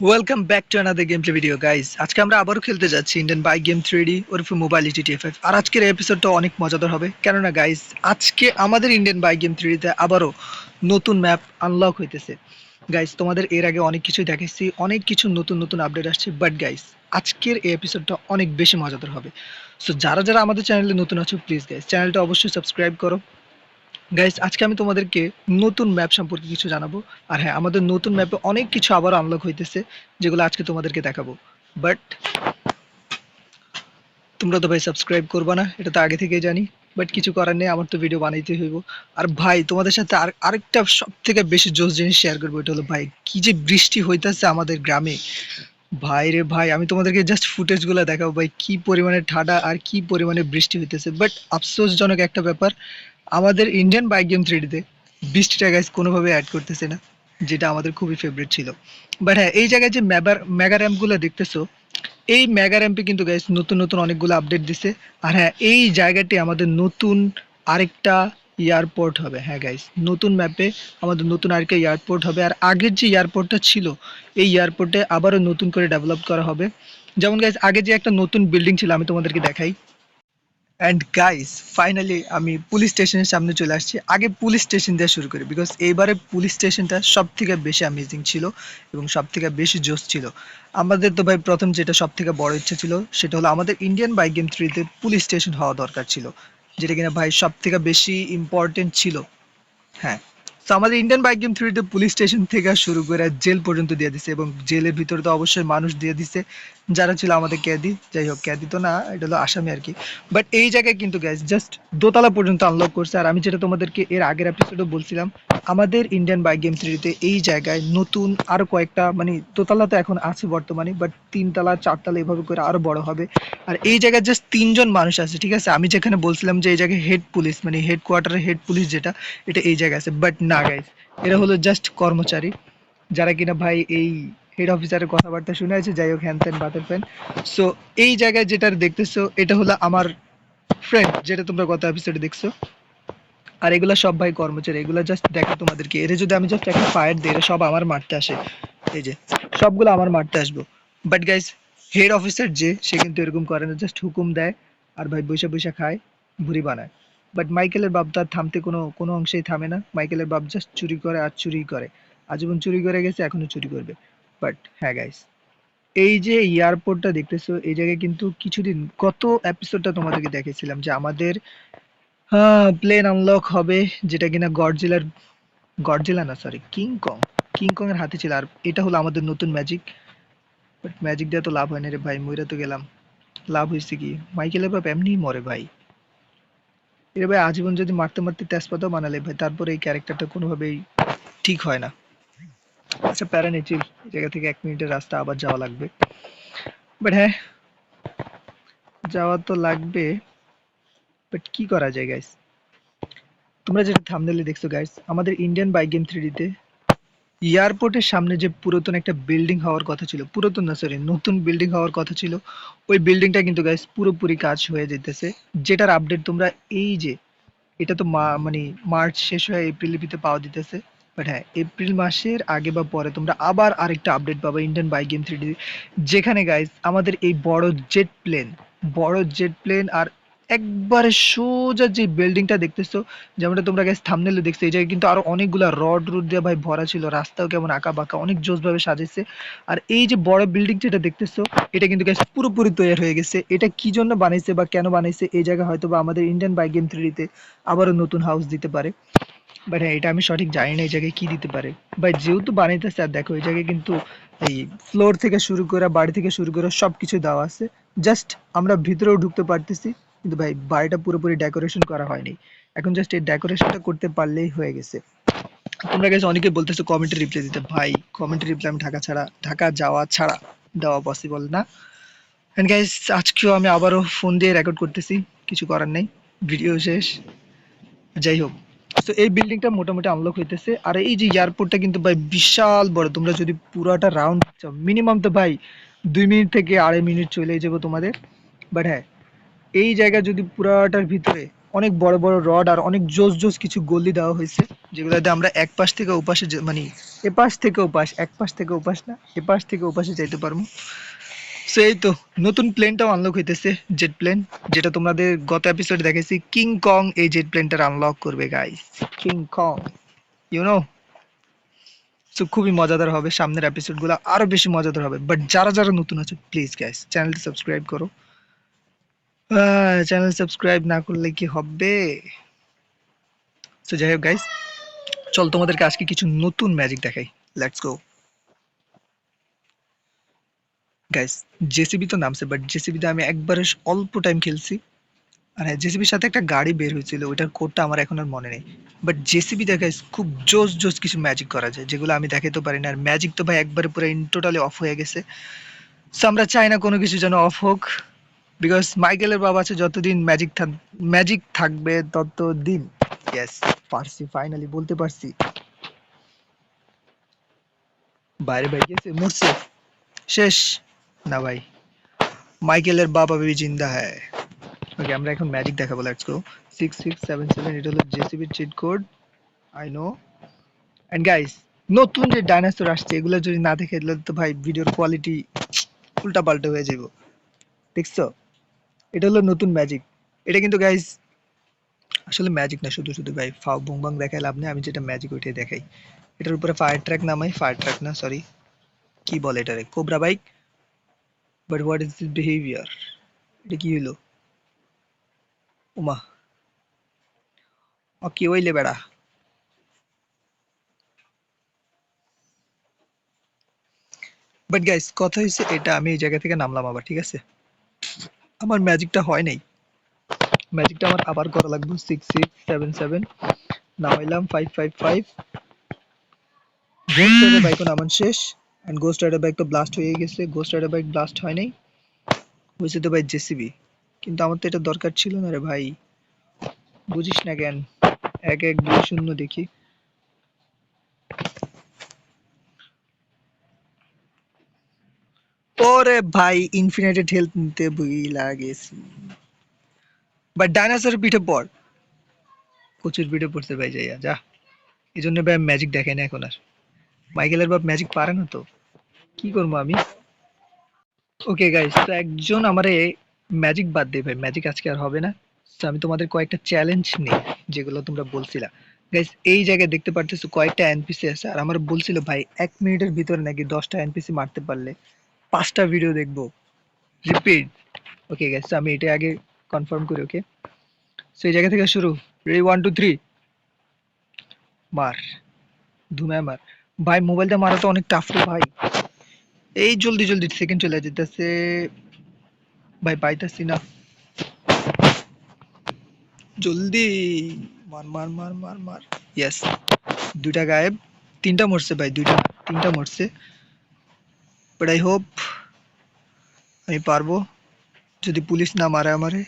Welcome back to another game play video guys আজকে আমরা আবারও খেলতে যাচ্ছি Indian bike game three D ওরফে মোবাইল ইটি জিটিএফএফ আর আজকের এপিসোডটা অনেক মজাদার হবে। কেননা গাইজ আজকে আমাদের ইন্ডিয়ান বাইক গেম থ্রিতে আবারও নতুন ম্যাপ আনলক হইতেছে। গাইজ তোমাদের এর আগে অনেক কিছুই দেখেছি, অনেক কিছু নতুন নতুন আপডেট আসছে। বাট গাইজ আজকের এই এপিসোডটা অনেক বেশি মজাদার হবে। সো যারা যারা আমাদের চ্যানেলে নতুন আছো প্লিজ গাইজ চ্যানেলটা অবশ্যই সাবস্ক্রাইব করো। গাইজ আজকে আমি তোমাদেরকে নতুন ম্যাপ সম্পর্কে কিছু জানাব। আর হ্যাঁ আমাদের নতুন ম্যাপে অনেক কিছু আবার আনলক হইতেছে, যেগুলো আজকে তোমাদেরকে দেখাবো। বাট তোমরা তো ভাই সাবস্ক্রাইব করবে না, এটা তো আগে থেকেই জানি। বাট কিছু করার নেই, আমার তো ভিডিও বানাইতে হইব। আর ভাই, তোমাদের সাথে আর, আরেকটা সব থেকে বেশি জোস জিনিস শেয়ার করব, এটা হলো ভাই, কি যে বৃষ্টি হইতেছে আমাদের গ্রামে। ভাই রে ভাই, আমি তোমাদেরকে জাস্ট ফুটেজগুলো দেখাবো ভাই, কি পরিমাণে ঠাডা আর কি পরিমাণে বৃষ্টি হইতেছে। বাট আফসোসজনক একটা ব্যাপার আমাদের ইন্ডিয়ান বাইক গেম থ্রিডিতে বৃষ্টিটা গাইজ কোনোভাবে অ্যাড করতেছে না, যেটা আমাদের খুবই ফেভারিট ছিল। বাট হ্যাঁ এই জায়গায় যে ম্যাবার মেগা র্যাম্পগুলো দেখতেছো, এই মেগা র্যাম্পে কিন্তু গাইজ নতুন নতুন অনেকগুলো আপডেট দিছে। আর হ্যাঁ এই জায়গাটি আমাদের নতুন আরেকটা এয়ারপোর্ট হবে। হ্যাঁ গাইজ নতুন ম্যাপে আমাদের নতুন আরেকটা এয়ারপোর্ট হবে। আর আগের যে এয়ারপোর্টটা ছিল, এই এয়ারপোর্টে আবারও নতুন করে ডেভেলপ করা হবে। যেমন গাইজ আগে যে একটা নতুন বিল্ডিং ছিল, আমি তোমাদেরকে দেখাই। অ্যান্ড গাইস ফাইনালি আমি পুলিশ স্টেশনের সামনে চলে আসছি। আগে পুলিশ স্টেশন দিয়ে শুরু করি বিকজ এইবারে পুলিশ স্টেশনটা সব থেকে বেশি অ্যামেজিং ছিল এবং সব থেকে বেশি জোস ছিল। আমাদের তো ভাই প্রথম যেটা সব থেকে বড় ইচ্ছা ছিল সেটা হলো আমাদের ইন্ডিয়ান বাইক গেম থ্রিতে পুলিশ স্টেশন হওয়া দরকার ছিল, যেটা কিনা ভাই সব থেকে বেশি ইম্পর্টেন্ট ছিল। হ্যাঁ। তো আমাদের ইন্ডিয়ান বাইক গেম থ্রিতে পুলিশ স্টেশন থেকে শুরু করে জেল পর্যন্ত দিয়ে দিছে এবং জেলের ভিতরে তো অবশ্যই মানুষ দিয়ে দিছে। যারা ছিল আমাদের ক্যাদি, যাই হোক, ক্যাদি তো না, এটা হলো আসামি আর কি। বাট এই জায়গায় কিন্তু গ্যাস জাস্ট দোতলা পর্যন্ত আনলক করছে। আর আমি যেটা তোমাদেরকে এর আগের এপিসোডে বলছিলাম, আমাদের ইন্ডিয়ান বাইক গেম থ্রিতে এই জায়গায় নতুন আরও কয়েকটা মানে দোতলা তো এখন আছে বর্তমানে বাট তিনতলা, চারতলা এভাবে করে আরও বড় হবে। আর এই জায়গায় জাস্ট তিনজন মানুষ আছে, ঠিক আছে? আমি যেখানে বলছিলাম যে এই জায়গায় হেড পুলিশ মানে হেড কোয়ার্টারের হেড পুলিশ যেটা, এটা এই জায়গায় আছে। বাট না গাইজ এরা হলো জাস্ট কর্মচারী, যারা কিনা ভাই এই হেড অফিসারের কথাবার্তা শুনে আছে। যাই হোক হ্যান ত্যান বাতের ফ্যান সো এই জায়গায় যেটা দেখতেছো, এটা হলো আমার ফ্রেন্ড যেটা তোমরা গত এপিসোডে দেখছ। আর এগুলা সব ভাই কর্মচারী, এগুলা জাস্ট দেখা তোমাদেরকে। এরা যদি আমি জাস্ট একটা ফায়ার দিই, এরা সব আমার মারতে আসে। এই যে, সবগুলো আমার মারতে আসব। বাট গাইজ হেড অফিসার যে, সে কিন্তু এরকম করে না জাস্ট হুকুম দেয়। আর ভাই বৈশা বৈশা খায়, ভুড়ি বানায়। বাট মাইকেলের বাপ তো আর থামতে কোনো কোনো অংশেই থামে না। মাইকেলের বাপ জাস্ট চুরি করে আর চুরি করে। আজীবন চুরি করে গেছে এখনও চুরি করবে। বাট হ্যাঁ গাইস এই যে এয়ারপোর্টটা দেখতেছো, এই জায়গায় কিন্তু কিছুদিন, গত এপিসোডটা তোমাদেরকে দেখেছিলাম যে আমাদের প্লেন আনলক হবে, যেটা কিনা গডজিলার গডজিলা না sorry King Kong King Kong এর হাতে ছিল, আর এটা হলো আমাদের নতুন ম্যাজিক বাট ম্যাজিক দিয়ে তো লাভ হয় না রে ভাই, মইরা তো গেলাম। লাভ হয়েছে কি? মাইকেলের বাপ এমনিই মরে ভাই। এর ভাই আজীবন যদি মারতে মারতে তেজপাতাও বানালে ভাই, তারপরে এই ক্যারেক্টারটা কোনোভাবেই ঠিক হয় না। আচ্ছা প্যারা নেই এই জায়গা থেকে এক মিনিটের রাস্তা আবার যাওয়া লাগবে। বাট হ্যাঁ যাওয়া তো লাগবে বাট কি করা যায় গাইস তোমরা যেটা থামনেলে দেখছ গাইস আমাদের ইন্ডিয়ান বাইক গেম থ্রিডিতে এয়ারপোর্টের সামনে যে পুরাতন একটা বিল্ডিং হওয়ার কথা ছিল, পুরাতন না সরি নতুন বিল্ডিং হওয়ার কথা ছিল, ওই বিল্ডিংটা কিন্তু গাইস পুরোপুরি কাজ হয়ে যেতেছে। যেটার আপডেট তোমরা এই যে, এটা তো মানে মার্চ শেষ হয়ে এপ্রিলের ভিতরে পাওয়া দিতেছে বাট হ্যাঁ এপ্রিল মাসের আগে বা পরে তোমরা আবার আরেকটা আপডেট পাবে ইন্ডিয়ান বাইক গেম থ্রি যেখানে গাইস আমাদের এই বড় জেট প্লেন বড় জেট প্লেন আর একবারে সোজা যে বিল্ডিংটা দেখতেছো, যেমনটা তোমরা গাইস থামনেলে দেখছ, এই জায়গায় কিন্তু আরও অনেকগুলা রড রুড দিয়ে ভাই ভরা ছিল, রাস্তাও কেমন আঁকা বাঁকা অনেক জোস ভাবে সাজাইছে। আর এই যে বড় বিল্ডিং যেটা দেখতেছো, এটা কিন্তু গাইস পুরোপুরি তৈরি হয়ে গেছে। এটা কি জন্য বানাইছে বা কেন বানাইছে, এই জায়গায় হয়তো বা আমাদের ইন্ডিয়ান বাইক গেম থ্রিতে আবারও নতুন হাউস দিতে পারে। বাট হ্যাঁ এটা আমি সঠিক জানি না এই জায়গায় কি দিতে পারে। বাট যেহেতু বানাইতেছে, আর দেখো, এই জায়গায় কিন্তু এই ফ্লোর থেকে শুরু করে, বাড়ি থেকে শুরু করে সব কিছু দেওয়া আছে। জাস্ট আমরা ভিতরেও ঢুকতে পারতেছি। কিন্তু ভাই, বাড়িটা পুরোপুরি ডেকোরেশন করা হয়নি। এখন জাস্ট এই ডেকোরেশনটা করতে পারলেই হয়ে গেছে। তোমরা গেছে অনেকে বলতেছো কমেন্টে রিপ্লাই দিতে। ভাই কমেন্টে রিপ্লাই আমি ঢাকা ছাড়া, ঢাকা যাওয়া ছাড়া দেওয়া পসিবল না। এন্ড গাইস আজকেও আমি আবারও ফোন দিয়ে রেকর্ড করতেছি। কিছু করার নেই। ভিডিও শেষ। যাই হোক। তো এই বিল্ডিংটা মোটামুটি আনলক হইতেছে। আর এই যে এয়ারপোর্টটা কিন্তু ভাই বিশাল বড়। তোমরা যদি পুরোটা রাউন্ড মিনিমাম তো ভাই দুই মিনিট থেকে আড়াই মিনিট চলে যাব তোমাদের। বাট হ্যাঁ এই জায়গা যদি পুরাটার ভিতরে অনেক বড় বড় রড আর অনেক জোস জোস কিছু গল্লি দেওয়া হয়েছে, যেগুলোতে আমরা এক পাশ থেকে ওপাশে মানে এপাশ থেকে ওপাশ এক পাশ থেকে ওপাশ না, এপাশ থেকে ওপাশে যাইতে পারব। সো এই তো, নতুন প্লেনটাও আনলক হইতেছে জেট প্লেন যেটা তোমাদের গত এপিসোডে দেখেছি কিং কং এই জেট প্লেনটার আনলক করবে guys King Kong you know so খুবই মজাদার হবে, সামনের এপিসোডগুলো আরও বেশি মজাদার হবে। বাট যারা যারা নতুন আছে প্লিজ গাইস চ্যানেলটি সাবস্ক্রাইব করো। চ্যানেল সাবস্ক্রাইব না করলে কি হবে? তো যাই হোক গাইস চল তোমাদেরকে আজকে কিছু নতুন ম্যাজিক দেখাই। লেটস গো গাইস জেসিবি তো নামছে বাট জেসিবিতে আমি একবারে অল্প টাইম খেলছি। আর হ্যাঁ জেসিবির সাথে একটা গাড়ি বের হয়েছিল, ওইটার কোডটা আমার এখন আর মনে নেই। বাট জেসিবি দেখা খুব জোস জোস কিছু ম্যাজিক করা যায়, যেগুলো আমি দেখাতে পারি না। আর ম্যাজিক তো ভাই একবারে পুরো ইন টোটালি অফ হয়ে গেছে। সো আমরা চাই না কোনো কিছু যেন অফ হোক। বিকজ মাইকেলের বাবা আছে যতদিন ম্যাজিক ম্যাজিক থাকবে ততদিন। ইয়েস পারছি ফাইনালি বলতে পারছি। বাইরে বাইরে গেছে, মরছে। শেষ। না ভাই মাইকেলের বাবা বেবি জিন্দা হ্যায়। ওকে আমরা এখন ম্যাজিক দেখাবো let's go six six seven seven এটা হলো জেসিবির cheat code I know and guys নতুন যে ডাইনোসর আসছে, এগুলো যদি না দেখে, তাহলে তো ভাই ভিডিওর কোয়ালিটি উল্টা পাল্টা হয়ে যাব দেখছ? এটা হলো নতুন ম্যাজিক এটা কিন্তু গাইস আসলে ম্যাজিক না, শুধু শুধু ভাই ফাও বুং বাং দেখাই লাভ নেই, আমি যেটা ম্যাজিক ওইটাই দেখাই। এটার উপরে ফায়ার ট্র্যাক নামাই ফায়ার ট্র্যাক না সরি কি বলে এটারে? Cobra bike but what is this behaviour এটা কি হইল? উমা, ও কি হইলে বেড়া? বাট গাইস কথা হয়েছে এটা, আমি এই জায়গা থেকে নামলাম আবার, ঠিক আছে? আমার ম্যাজিকটা হয় নাই। ম্যাজিকটা আমার আবার করা লাগবে। Six six seven seven নামাইলাম five five five ghost rider bike নামান শেষ। অ্যান্ড গোস্ট রাইডার বাইক তো ব্লাস্ট হয়ে গেছে। গোস্ট রাইডার বাইক ব্লাস্ট হয় নাই। হয়েছে তো ভাই জেসিবি কিন্তু আমার তো এটা দরকার ছিল না রে ভাই। বুঝিস না কেন? এক এক, দুই, শূন্য দেখি। ওরে ভাই ইনফিনিটেড হেলথ নিতে ভুইলা গেছি বাট ডাইনোসরের পিঠে পড়। কচুর পিঠে পড়তে ভাই যাইয়া, যা। এই জন্য ভাই ম্যাজিক দেখাই না এখন আর। মাইকেলের বাপ ম্যাজিক পারে না তো। কি করব আমি? ওকে গাইস তো একজন আমারে ম্যাজিক বাদ দে ভাই। ম্যাজিক আজকে আর হবে না। তো আমি তোমাদের কয়েকটা চ্যালেঞ্জ নেই, যেগুলো তোমরা বলছিলা। গাইস এই জায়গায় দেখতে পারতেছো কয়েকটা এনপিসি আছে। আর আমার বলছিল ভাই, এক মিনিটের ভিতরে নাকি দশটা এনপিসি মারতে পারলে। পাঁচটা ভিডিও দেখব। রিপিট ওকে গেছে আমি এটা আগে কনফার্ম করি ওকে সো এই জায়গা থেকে শুরু। রেডি ওয়ান টু থ্রি মার। ধুমায় মার। ভাই মোবাইলটা মারা তো অনেক টাফ ভাই। এই জলদি জলদি সেকেন্ড চলে যেতেছে। ভাই, পাইতাছি না। জলদি। মার মার মার মার মার। ইয়েস দুইটা গায়েব। তিনটা মরছে ভাই, দুইটা। তিনটা মরছে। বাট আই হোপ আমি পারব। যদি পুলিশ না মারে আমারে।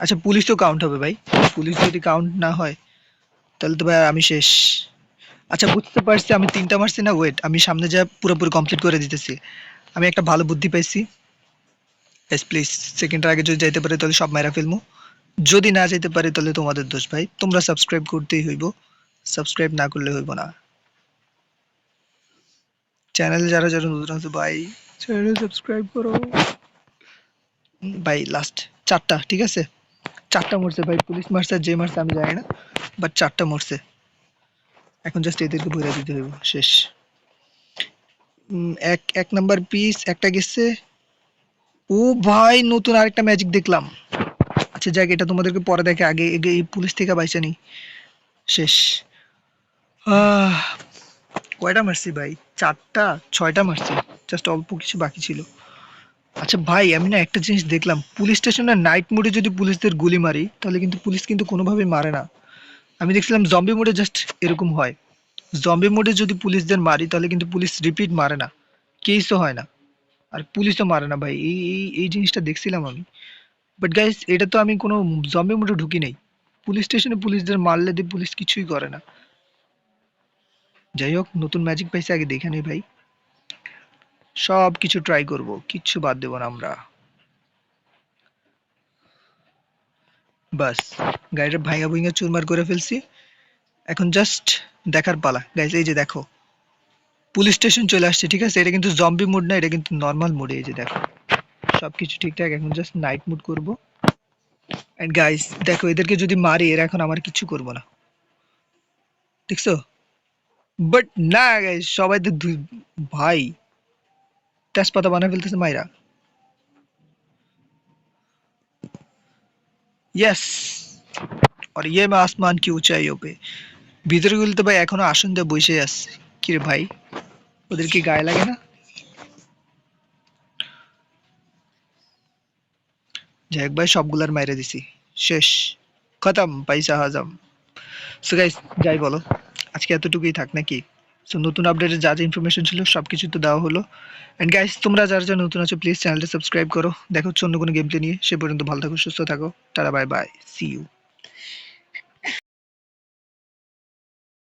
আচ্ছা পুলিশ তো কাউন্ট হবে ভাই। পুলিশ যদি কাউন্ট না হয়, তাহলে তো ভাই আমি শেষ। আচ্ছা বুঝতে পারছি আমি তিনটা মারছি না? ওয়েট আমি সামনে যা পুরোপুরি কমপ্লিট করে দিতেছি। আমি একটা ভালো বুদ্ধি পাইছি। এস প্লিজ সেকেন্ডের আগে যদি যাইতে পারে, তাহলে সব মায়েরা ফেলব যদি না যেতে পারে, তাহলে তোমাদের দোষ ভাই। তোমরা সাবস্ক্রাইব করতেই হইব। সাবস্ক্রাইব না করলে হইব না। চ্যানেলে যারা যারা নতুন আছে ভাই চ্যানেল সাবস্ক্রাইব করো। ভাই লাস্ট চারটা ঠিক আছে? চারটা মরছে ভাই পুলিশ মারছে যে মারছে আমি জানি না বাট চারটা মরছে। এখন জাস্ট এদেরকে বইরা দিতে হইব শেষ। এক এক নাম্বার পিস একটা গেছে। ও ভাই নতুন আরেকটা ম্যাজিক দেখলাম। আচ্ছা যাক এটা তোমাদেরকে পরে দেখে আগে এই পুলিশ থেকে বাইচা নি শেষ। আহ, কয়টা মারছি ভাই? চারটা, ছয়টা মারছি। জাস্ট অল্প কিছু বাকি ছিল। আচ্ছা ভাই, আমি না একটা জিনিস দেখলাম। পুলিশ স্টেশনে নাইট মোডে যদি পুলিশদের গুলি মারি, তাহলে কিন্তু পুলিশ কিন্তু কোনোভাবেই মারে না। আমি দেখছিলাম জম্বি মোডে জাস্ট এরকম হয়। জম্বি মোডে যদি পুলিশদের মারি, তাহলে কিন্তু পুলিশ রিপিট মারে না। কেসও হয় না। আর পুলিশও মারে না ভাই। এই এই এই জিনিসটা দেখছিলাম আমি। বাট গাইস এটা তো আমি কোনো জম্বি মোডে ঢুকি নাই। পুলিশ স্টেশনে পুলিশদের মারলে দিয়ে পুলিশ কিছুই করে না। যাই হোক নতুন ম্যাজিক পাইছে, আগে দেখে নেই ভাই। সব কিছু ট্রাই করব, কিচ্ছু বাদ দেবো না আমরা। বাস, গাড়িটা ভাঙা ভুঙা চুরমার করে ফেলছি। এখন জাস্ট দেখার পালা। গাইজ এই যে দেখো পুলিশ স্টেশন চলে আসছে, ঠিক আছে? এটা কিন্তু জম্বি মুড না, এটা কিন্তু নর্মাল মুডে এই যে দেখো। সবকিছু ঠিকঠাক, এখন জাস্ট নাইট মুড করব। এন্ড গাইস দেখো, এদেরকে যদি মারি, এরা এখন আমার কিছু করব না। দেখছ? বাট না গাইস সবাই তো দুই- ভাই তেজপাতা বানায় ফেলতেছে মাইরা यस और ये मैं आसमान की ऊंचाइयों पे ভিতরে গুলো তো ভাই এখনো আসন দিয়ে বসে আছে কি রে ভাই ওদের কি গায়ে লাগে না যাই হোক ভাই সবগুলার মাইরে দিছি শেষ খতম পয়সা হাজাম সো গাইস যাই বলো আজকে এতটুকুই থাক নাকি? সো নতুন আপডেটে যা যা ইনফরমেশন ছিল সব কিছু তো দেওয়া হলো। অ্যান্ড গাইস তোমরা যারা যারা নতুন আছো প্লিজ চ্যানেলটা সাবস্ক্রাইব করো। দেখো হচ্ছে অন্য কোনো গেমপ্লে নিয়ে। সে পর্যন্ত ভালো থাকো, সুস্থ থাকো। তারা বাই বাই সি ইউ